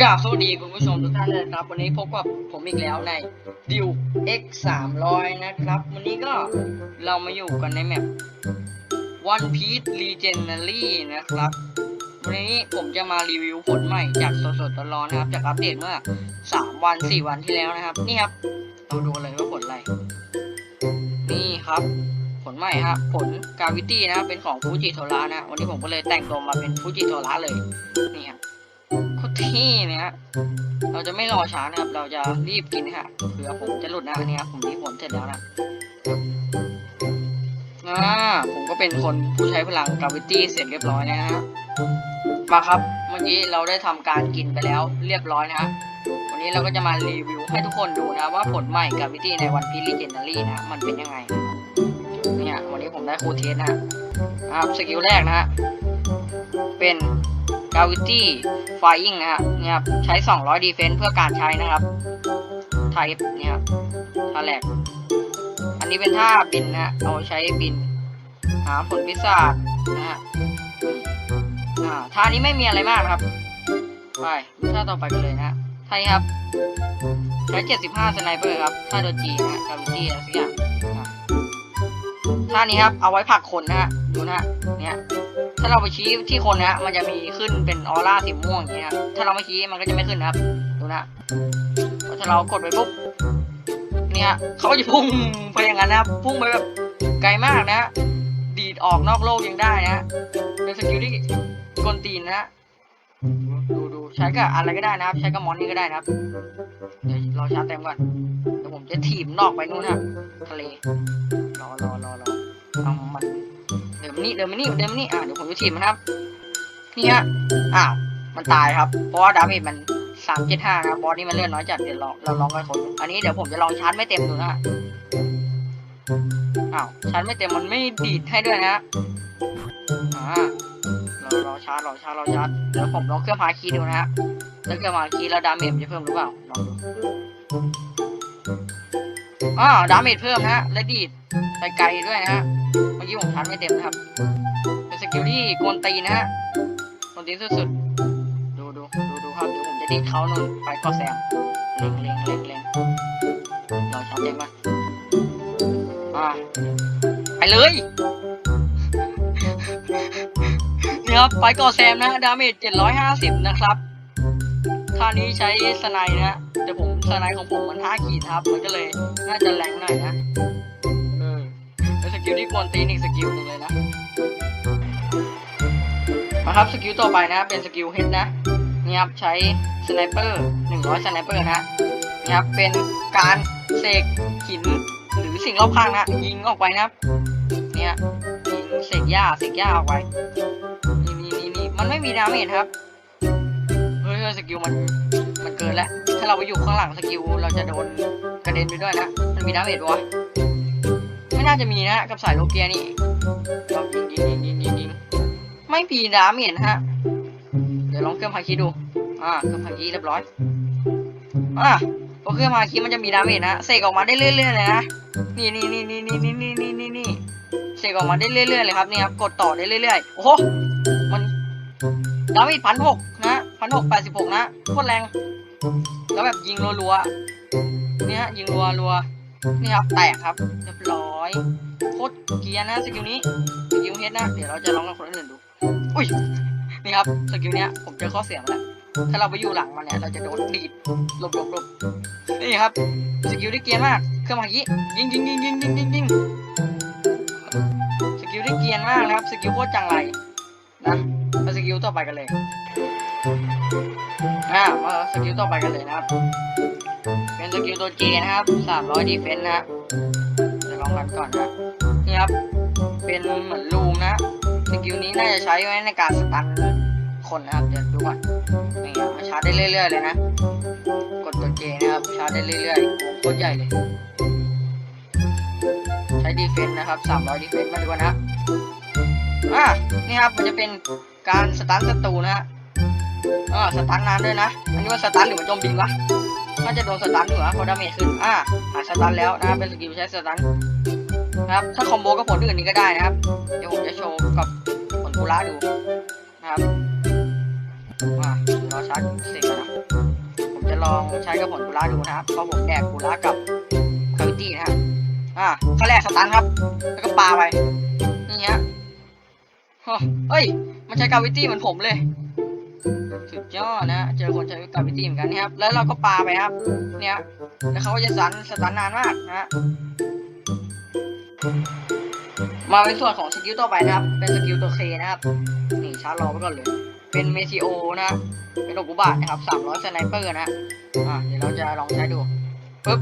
กราบสวัสดีคุณผู้ชมทุกท่านเลยนะครับ วันนี้พบกับผมอีกแล้วในดิว X 3 0 0นะครับ วันนี้ก็เรามาอยู่กันในแมป One Piece Legendary นะครับ วันนี้ผมจะมารีวิวผลใหม่จากสดๆร้อนๆนะครับ จากอัปเดตเมื่อ 3 วัน 4 วันที่แล้วนะครับ นี่ครับ เราดูเลยว่าผลอะไร นี่ครับ ผลใหม่ครับผลกาวิตี้นะครับเป็นของฟูจิโทระนะ วันนี้ผมก็เลยแต่งตัวมาเป็นฟูจิโทระเลย ที่เนี่ยเราจะไม่รอช้านะครับ เราจะรีบกินนะฮะเผื่อผมจะหลุดนะอันนี้ครับผมรีบผลเสร็จแล้วนะอ่าผมก็เป็นคนผู้ใช้พลังกาวิตี้เสร็จเรียบร้อยนะฮะมาครับเมื่อกี้เราได้ทำการกินไปแล้วเรียบร้อยนะฮะวันนี้เราก็จะมารีวิวให้ทุกคนดูนะว่าผลใหม่กาวิตี้ในวันพีลีเจนดารี่นะมันเป็นยังไงเนี่ยวันนี้ผมได้ครูเทสนะฮะนะครับสกิลแรกนะฮะเป็น Gravity Flying นะฮะเนี่ยครับใช้ 200 Defense เพื่อการใช้นะครับ Type เนี่ยครับท่าแรกอันนี้เป็นท่าบินนะฮะเอาใช้บิน หาผลพิศาจนะฮะอ่าท่านี้ไม่มีอะไรมากครับ ไปท่าต่อไปกันเลยนะท่านี้ครับใช้ 75 สไนเปอร์ครับท่าโดจีนะฮะ Gravity อะไรสักอย่างท่านี้ครับ เอาไว้ผลักคนนะฮะ ดูนะฮะเนี่ย ถ้าเราไปชี้ที่คนนะฮะมันจะมีขึ้นเป็นออร่าสีม่วงอย่างเงี้ย ถ้าเราไม่ชี้มันก็จะไม่ขึ้นนะครับ ดูนะถ้าเรากดไปปุ๊บ เนี่ยเขาก็จะพุ่งไปอย่างนั้นนะครับพุ่งไปแบบไกลมากนะฮะดีดออกนอกโลกยังได้นะ เป็นสกิลที่กนตีนนะฮะดูดูใช้กับอะไรก็ได้นะครับ ใช้กับมอนนี่ก็ได้นะครับ เดี๋ยวเราชาร์จเต็มก่อนเดี๋ยวผมจะถีบนอกไปนู่นฮะทะเล รอรอรอรอเอามัน เดินมานี่เดินมานี่เดินมานี่อ่าเดี๋ยวผมจะถีบมันครับ นี่ฮะ อ้าว มันตายครับ เพราะว่าดาเมจมันสามเจ็ดห้านะครับบอสนี่มันเลื่อนน้อยจัดเดี๋ยวลองเราลองกันคนอันนี้เดี๋ยวผมจะลองชาร์จไม่เต็มดูนะฮะอ้าวชาร์จไม่เต็มมันไม่ดีดให้ด้วยนะฮะอ่าเราเราชาร์จเราชาร์จเราชาร์จเดี๋ยวผมลองเครื่องพาคีดูนะฮะถ้าเครื่องพาคีแล้วดาเมจจะเพิ่มหรือเปล่าลองดูอ้าวดาเมจเพิ่มนะฮะและดีดไปไกลด้วยนะฮะ มื่อกี้ผมชาร์จไม่เต็มนะครับ เป็นสกิลที่โกนตีนะฮะโกนตีสุดๆ ดูดูดูดูครับเดี๋ยวผมจะดีเขานู่นไปก็แซมเล็งเล็งเล็งเล็งเราชาร์จเต็มปะอ่าไปเลยนี่ครับไปก่อแซมนะดาเมจ750 นะครับท่านี้ใช้สไนนะฮะแต่ผมสไนของผมมัน5ขีดครับ มันก็เลยน่าจะแรงหน่อยนะ นสกิลที่กวนตีนอีกสกิลหนึ่งเลยนะมาครับสกิลต่อไปนะเป็นสกิลเฮดนะนี่ครับใช้สไนเปอร์100สไนเปอร์นะนี่ครับเป็นการเสกหินหรือสิ่งรอบข้างนะยิงออกไปนะครับเนี่ยยิงเสกหญ้าเสกหญ้าออกไปนี่นี่นี่นี่มันไม่มีดาเมจครับเฮ้ยสกิลมันมันเกินแล้วถ้าเราไปอยู่ข้างหลังสกิลเราจะโดนกระเด็นไปด้วยนะมันมีดาเมจวะ ไม่น่าจะมีนะกับสายโลเกียนี่เรายิงยิงยิงยิงยิงยิงไม่มีดาเมจนฮะ เดี๋ยวลองเครื่องพาคีดู อ่าเครื่องพาคีเรียบร้อย อ่าพอเครื่องพาคีมันจะมีดาเมจนะเสกออกมาได้เรื่อยๆเลยนะนี่นี่นี่นี่นี่นี่นี่นี่นี่นี่เสกออกมาได้เรื่อยๆเลยครับนี่ครับกดต่อได้เรื่อยๆ โอ้โห มันดาเมจพันหกนะพันหกแปดสิบหกนะโคตรแรง แล้วแบบยิงรัวๆเนี่ฮะยิงรัวๆนี่ครับแตกครับเรียบร้อย โคตรเกียร์นะสกิลนี้สกิลเฮดนะเดี๋ยวเราจะลองกับคนอื่นดู อุ้ยนี่ครับสกิลเนี้ยผมเจอข้อเสียมาแล้วถ้าเราไปอยู่หลังมันเนี่ยเราจะโดนดีดหลบหลบหลบนี่ครับสกิลที่เกียร์มากเครื่องมื่อกี้ยิงยิงยิงยิงยิงยิงยิงสกิลที่เกียร์มากนะครับสกิลโคตรจังไรนะมาสกิลต่อไปกันเลยอ่ามาสกิลต่อไปกันเลยนะครับ เป็นสกิลตัวเจนะครับ300ดีเฟนต์นะเดี๋ยันก่อนนะนี่ครับ เป็นเหมือนลูมนะสกิลนี้น่าจะใช้ไว้ในการสตันคนนะครับเดี๋ยวดูก่อนนี่ครับมาชาร์จได้เรื่อย ๆ เลยนะ กดตัวเจนะครับชาร์จได้เรื่อยๆโคตรใหญ่เลย ใช้ดีเฟนต์นะครับ300ดีเฟนต์มาดูกันนะอ่านี่ครับมันจะเป็นการสตันศัตรูนะฮะอ่าสตันนานด้วยนะ อันนี้ว่าสตันหรือว่าโจมตีวะน่าจะโดนสตันอยู่นะเพราดาเมจขึ้น อ่าหาสตันแล้วนะ เป็นสกิลใช้สตัน นะครับ ถ้าคอมโบกับผลอื่นนี้ก็ได้นะครับ เดี๋ยวผมจะโชว์กับผลกุระดูนะครับมาราชาร์จเสร็จนะผมจะลองใช้กับผลกุลาดูนะครับ เพราะผมแดกกุลากับคาวิตี้นะครับอ่าขั้นแรกสตันครับ แล้วก็ปาไป นี่ฮะโอ้เฮ้ย มันใช้กาวิตี้เหมือนผมเลย สุดยอดนะ เจอคนใช้กาวิตี้เหมือนกันนะครับ แล้วเราก็ปาไปครับ เนี่ย แล้วเขาก็จะสันสตันนานมากนะ มาเป็นส่วนของสกิลต่อไปนะครับ เป็นสกิลตัวเคนะครับ นี่ชาร์จรอไว้ก่อนเลย เป็นเมทิโอนะ เป็นโอกุบาทนะครับสามร้อยสไนเปอร์นะ อ่าเดี๋ยวเราจะลองใช้ดูปึ๊บ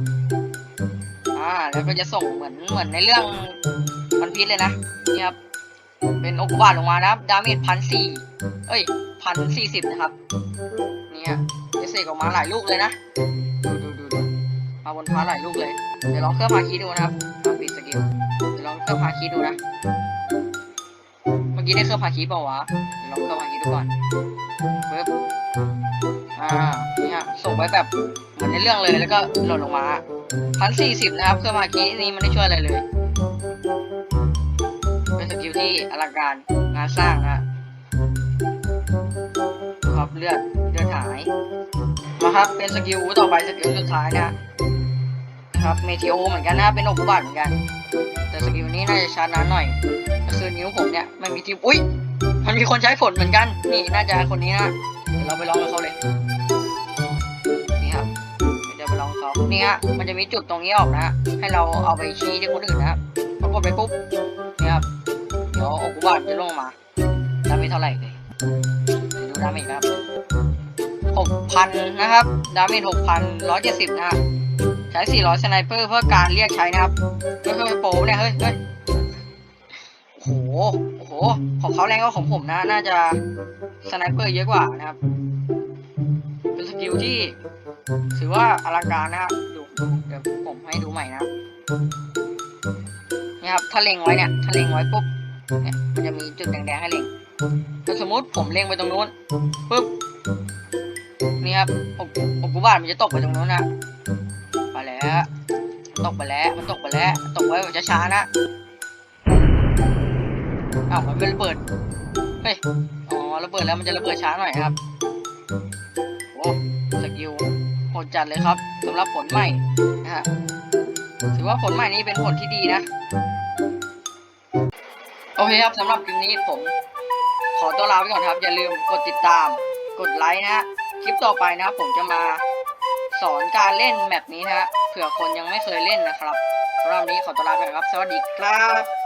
อ่า แล้วก็จะส่งเหมือนเหมือนในเรื่องมันพีชเลยนะ นี่ครับ เป็นโอกุบาทลงมานะครับ ดาเมจพันสี่เอ้ยพันสี่สิบนะครับนี่ฮะจะเสกออกมาหลายลูกเลยนะดูดูดูดูมาบนฟ้าหลายลูกเลย เดี๋ยวลองเครื่องพาคีดูนะครับปิดสกิล รื่องพาคีดูนะ เมื่อกี้ได้เครื่องพาคีเปล่าวะเดี๋ยวลองเครื่องพาคีดูก่อนปึ๊บอ่านี่ฮะส่งไปแบบเหมือนในเรื่องเลยแล้วก็หล่นลงมาพันสี่สิบนะครับเครื่องพาคีนี่มันไม่ได้ช่วยอะไรเลย เป็นสกิลที่อลังการงานสร้างนะครับเลือดเลือดหาย มาครับเป็นสกิลต่อไปสกิลสุดท้ายนะนะครับเมทิโอเหมือนกันนะเป็นอุบาทเหมือนกัน แต่สกิลนี้น่าจะช้านานหน่อย ก็คือนิ้วผมเนี่ยไม่มีทิปอุ้ยมันมีคนใช้ฝนเหมือนกัน นี่น่าจะคนนี้นะเดี๋ยวเราไปลองกับเขาเลย นี่ครับเดี๋ยวจะไปลองเขานี่ฮะมันจะมีจุดตรงนี้ออกนะฮะให้เราเอาไปชี้ที่คนอื่นนะครับพอกดไปปุ๊บนี่ครับเดี๋ยวโอกุบาทจะลงมาดาเมจเท่าไหร่เลยเดี๋ยวดูดาเมจนครับหกพันนะครับ ดาเมจหกพันร้อยเจ็ดสิบนะฮะ ใช้สี่ร้อยสไนเปอร์เพื่อการเรียกใช้นะครับเฮ้ยเฮ้ยโปรเนี่ยเฮ้ยเฮ้ยโหโห ของเขาแรงกว่าของผมนะ น่าจะสไนเปอร์เยอะกว่านะครับ เป็นสกิลที่ถือว่าอลังการนะครับดูดูเดี๋ยวผมให้ดูใหม่นะนี่ครับ ถ้าเล็งไว้เนี่ย ถ้าเล็งไว้ปุ๊บ เนี่ย มันจะมีจุดแดงๆให้เล็งถ้าสมมติผมเล็งไปตรงนู้นปุ๊บ นี่ครับอกอกกุบาทมันจะตกไปตรงนู้นนะ แล้วตกไปแล้วมันตกไปแล้วตกไว้แบบช้าๆนะอ้าวมันเป็นระเบิดเฮ้ยอ๋อระเบิดแล้วมันจะระเบิดช้าหน่อยครับโอ้สกิลโหดจัดเลยครับสำหรับผลใหม่นะฮะถือว่าผลใหม่นี้เป็นผลที่ดีนะโอเคครับสำหรับคลิปนี้ผม ขอตัวลาไปก่อนครับ อย่าลืมกดติดตาม กดไลค์นะฮะคลิปต่อไปนะครับผมจะมาสอนการเล่นแมปนี้นะฮะ เผื่อคนยังไม่เคยเล่นนะครับรอบนนี้ขอตัวลาไปก่อนครับ สวัสดีครับ